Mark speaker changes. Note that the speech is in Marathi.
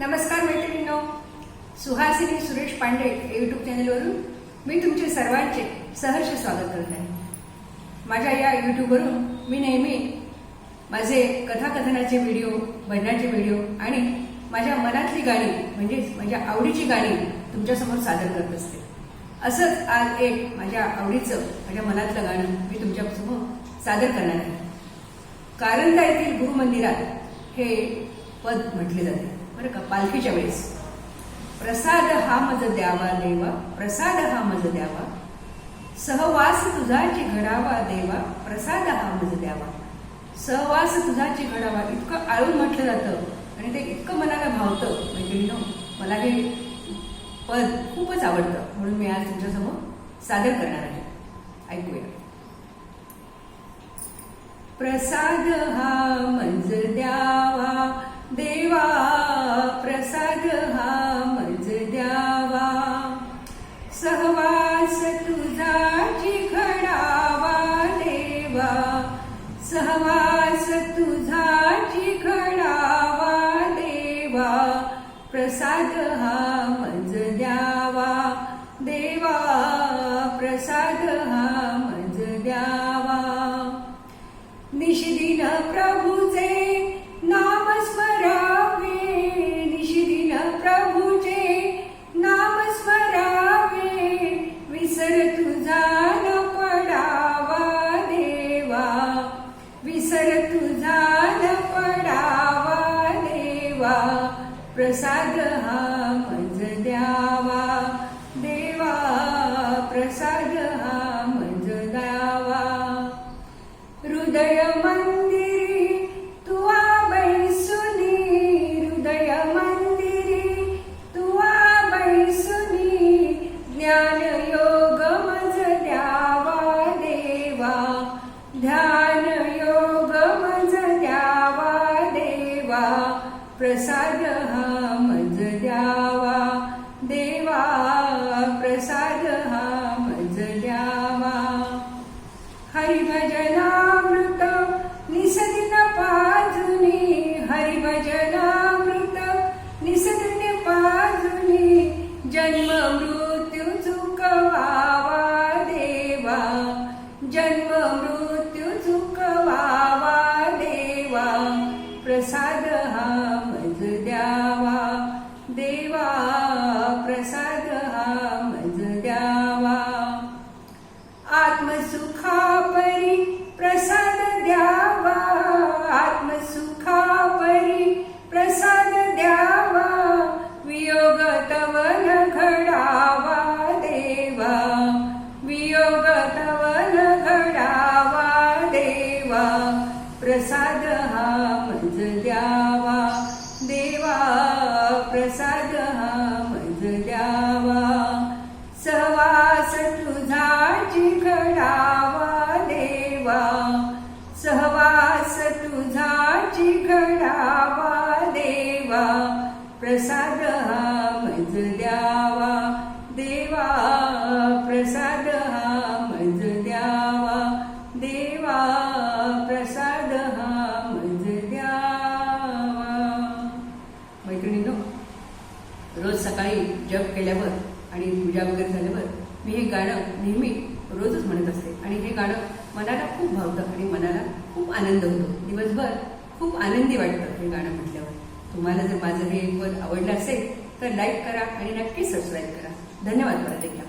Speaker 1: नमस्कार मैत्रिणींनो. सुहासिनी सुरेश पांडे यूट्यूब युट्यूब चॅनलवरून मी तुमचे सर्वांचे सहर्ष स्वागत करत आहे. माझ्या या युट्यूबवरून मी नेहमी माझे कथाकथनाचे व्हिडिओ भजनाचे व्हिडिओ आणि माझ्या मनातली गाणी म्हणजेच माझ्या आवडीची गाणी तुमच्यासमोर सादर करत असते. असंच आज एक माझ्या आवडीचं माझ्या मनातलं गाणं मी तुमच्यासमोर सादर करणार आहे. कारंदा येथील गुरुमंदिरात हे पद म्हटले जाते. बरं का? पालखीच्या वेळेस. प्रसाद हा मज द्यावा देवा प्रसाद हा मज द्यावा. सहवास तुझाची घडावा देवा प्रसाद हा मज द्यावा. सहवास तुझाची घडावा इतकं आळून म्हटलं जातं आणि ते इतकं मनाला भावतं. म्हणजे मैत्रिणीनो मला हे पद खूपच आवडतं. म्हणून मी आज तुमच्यासमोर सादर करणार आहे. ऐकूया. प्रसाद हा मंज द्यावा देवा. देवा सहवास तुझा घडावा देवा प्रसाद हा मज द्यावा. देवा प्रसाद हा मज द्यावा. निशिदिन प्रभु विसर तुझा न पडावा देवा प्रसाद हा मंज द्यावा. देवा प्रसाद हा मंज द्यावा. हृदय मंदिरी तुवा बैसुनी हृदय मंदिरी तुवा बैसुनी ज्ञान प्रसाद हा मज द्यावा. देवा प्रसाद हा मज द्यावा. हरिभजनामृत निसदिन पाजुनी. हरिभजनामृत निसदिन पाजुनी. जन्म मृत्यू चुकवावा देवा. जन्म मृत्यू चुकवावा देवा. प्रसाद हा घडावा देवा सहवास तुझा घडावा देवा प्रसाद हा मज द्यावा. देवा प्रसाद हा मज द्यावा. देवा प्रसाद हा मज द्यावा. मैत्रिणीनो रोज सकाळी जप केल्यावर आणि पूजा वगैरे झाल्यावर मी हे गाणं नेहमी रोजच म्हणत असते. आणि हे गाणं मनाला खूप भावतं आणि मनाला खूप आनंद होतो. दिवसभर खूप आनंदी वाटतं हे गाणं म्हटल्यावर. तुम्हाला जर माझं हे पद आवडलं असेल तर लाईक करा आणि नक्की सबस्क्राईब करा. धन्यवाद परत एकदा.